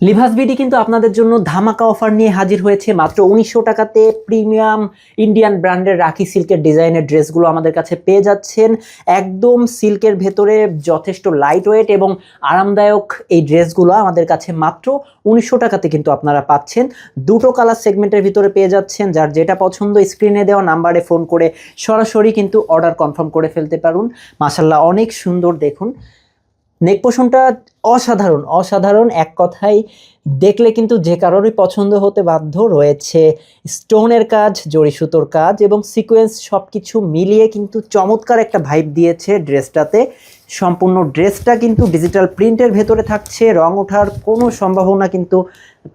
Libas BD কিন্তু আপনাদের জন্য ধামাকা অফার নিয়ে হাজির হয়েছে। মাত্র উনিশশো টাকাতে প্রিমিয়াম ইন্ডিয়ান ব্র্যান্ডের রাখি সিল্কের ডিজাইনের ড্রেসগুলো আমাদের কাছে পেয়ে যাচ্ছেন। একদম সিল্কের ভেতরে যথেষ্ট লাইট ওয়েট এবং আরামদায়ক এই ড্রেসগুলো আমাদের কাছে মাত্র উনিশশো টাকাতে কিন্তু আপনারা পাচ্ছেন। দুটো কালার সেগমেন্টের ভিতরে পেয়ে যাচ্ছেন। যার যেটা পছন্দ স্ক্রিনে দেওয়া নাম্বারে ফোন করে সরাসরি কিন্তু অর্ডার কনফার্ম করে ফেলতে পারুন। মাসাল্লাহ অনেক সুন্দর দেখুন। নেক পোষণটা অসাধারণ অসাধারণ এক কথায়। দেখলে কিন্তু যে কারোরই পছন্দ হতে বাধ্য রয়েছে স্টোনের কাজ, জড়ি সুতোর কাজ এবং সিকোয়েন্স সব কিছু মিলিয়ে কিন্তু চমৎকার একটা ভাইব দিয়েছে ড্রেসটাতে। সম্পূর্ণ ড্রেসটা কিন্তু ডিজিটাল প্রিন্টের ভেতরে থাকছে, রং ওঠার কোনো সম্ভাবনা কিন্তু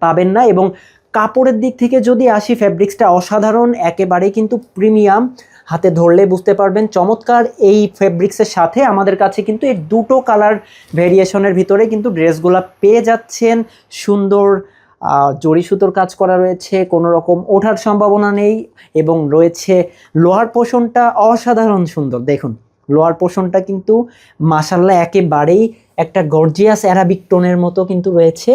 পাবেন না এবং কাপড়ের দিক থেকে যদি আসি ফ্যাব্রিক্সটা অসাধারণ, একেবারেই কিন্তু প্রিমিয়াম। হাতে ধরলে বুঝতে পারবেন। চমৎকার এই ফেব্রিক্সের সাথে আমাদের কাছে কিন্তু এই দুটো কালার ভেরিয়েশনের ভিতরে কিন্তু ড্রেসগুলো পেয়ে যাচ্ছেন। সুন্দর জরি সুতোর কাজ করা রয়েছে, কোনো রকম ওঠার সম্ভাবনা নেই এবং রয়েছে লোহার পোষণটা অসাধারণ সুন্দর। দেখুন লোয়ার পোর্শনটা কিন্তু মাসাল্লাহ একেবারেই একটা গর্জিয়াস অ্যারাবিক টোনের মতো কিন্তু রয়েছে।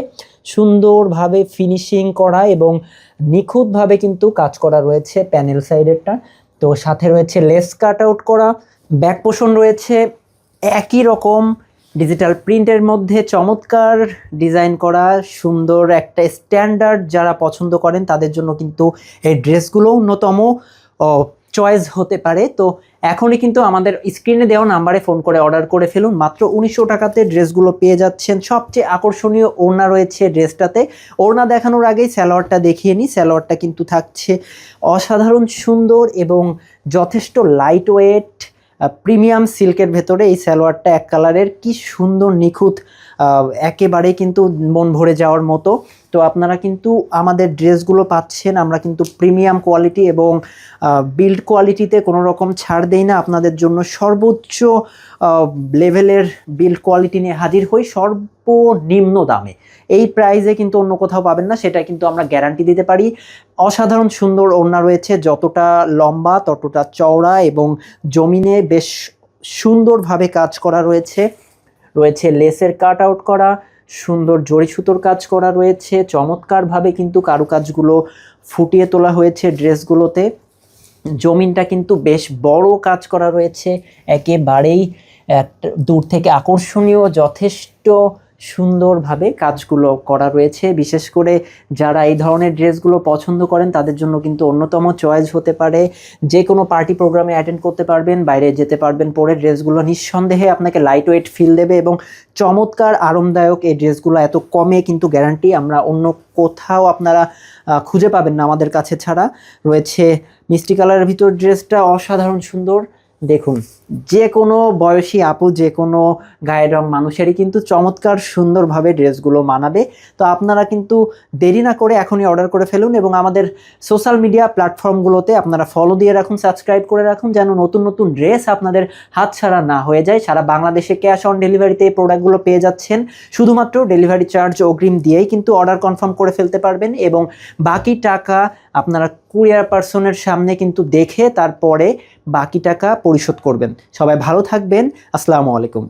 সুন্দরভাবে ফিনিশিং করা এবং নিখুঁতভাবে কিন্তু কাজ করা রয়েছে প্যানেল সাইডেরটা। তো সাথে রয়েছে লেস কাট আউট করা, ব্যাক পোষণ রয়েছে একই রকম ডিজিটাল প্রিন্টের মধ্যে, চমৎকার ডিজাইন করা, সুন্দর একটা স্ট্যান্ডার্ড যারা পছন্দ করেন তাদের জন্য কিন্তু এই ড্রেসগুলো অন্যতম। চয়েস হতে পারে, তো এখনই কিন্তু আমাদের স্ক্রিনে দেওয়া নাম্বারে ফোন করে অর্ডার করে ফেলুন। মাত্র উনিশশো টাকাতে ড্রেসগুলো পেয়ে যাচ্ছেন। সবচেয়ে আকর্ষণীয় ওড়না রয়েছে ড্রেসটাতে। ওড়না দেখানোর আগেই স্যালোয়ারটা দেখিয়ে নিই। স্যালোয়ারটা কিন্তু থাকছে অসাধারণ, সুন্দর এবং যথেষ্ট লাইট ওয়েট প্রিমিয়াম সিল্কের ভেতরে এই সালোয়ারটা এক কালারের কি সুন্দর, নিখুঁত একেবারে কিন্তু মন ভরে যাওয়ার মতো। তো আপনারা কিন্তু আমাদের ড্রেসগুলো পাচ্ছেন, আমরা কিন্তু প্রিমিয়াম কোয়ালিটি এবং বিল্ড কোয়ালিটিতে কোনো রকম ছাড় দেই না। আপনাদের জন্য সর্বোচ্চ লেভেলের বিল্ড কোয়ালিটি নিয়ে হাজির হই সর্বনিম্ন দামে। এই প্রাইজে কিন্তু অন্য কোথাও পাবেন না সেটা কিন্তু আমরা গ্যারান্টি দিতে পারি। অসাধারণ সুন্দর ওড়না রয়েছে, যতটা লম্বা ততটা চওড়া এবং জমিনে বেশ সুন্দরভাবে কাজ করা রয়েছে। রয়েছে লেসের কাট আউট করা, সুন্দর জড়ি সুতোর কাজ করা রয়েছে, চমৎকারভাবে কিন্তু কারুকাজগুলো ফুটিয়ে তোলা হয়েছে ড্রেসগুলোতে। জমিনটা কিন্তু বেশ বড় কাজ করা রয়েছে, একেবারেই এক- দূর থেকে আকর্ষণীয়, যথেষ্ট সুন্দরভাবে কাজগুলো করা রয়েছে। বিশেষ করে যারা এই ধরনের ড্রেসগুলো পছন্দ করেন, তাদের জন্য কিন্তু অন্যতম চয়েস হতে পারে। যে কোনো পার্টি প্রোগ্রামে অ্যাটেন্ড করতে পারবেন, বাইরে যেতে পারবেন, পরে ড্রেসগুলো নিঃসন্দেহে আপনাকে লাইট ওয়েট ফিল দেবে এবং চমৎকার, আরামদায়ক এই ড্রেসগুলো এত কমে কিন্তু গ্যারান্টি আমরা অন্য কোথাও আপনারা খুঁজে পাবেন না আমাদের কাছে ছাড়া। রয়েছে মিষ্টি কালারের ভিতর ড্রেসটা অসাধারণ সুন্দর। দেখুন, যে কোনো বয়সী আপু, যে কোনো গায়ের রং মানুষেরই কিন্তু চমৎকার সুন্দরভাবে ড্রেসগুলো মানাবে। তো আপনারা কিন্তু দেরি না করে এখনই অর্ডার করে ফেলুন এবং আমাদের সোশ্যাল মিডিয়া প্ল্যাটফর্মগুলোতে আপনারা ফলো দিয়ে রাখুন সাবস্ক্রাইব করে রাখুন যেন নতুন নতুন ড্রেস আপনাদের হাত ছাড়া না হয়ে যায়। সারা বাংলাদেশে ক্যাশ অন ডেলিভারিতে এই প্রোডাক্টগুলো পেয়ে যাচ্ছেন। শুধুমাত্র ডেলিভারি চার্জ অগ্রিম দিয়েই কিন্তু অর্ডার কনফার্ম করে ফেলতে পারবেন এবং বাকি টাকা আপনারা কুরিয়ার পার্সনের সামনে কিন্তু দেখে তারপরে বাকি টাকা পরিশোধ করবেন। সবাই ভালো থাকবেন। আসসালামু আলাইকুম।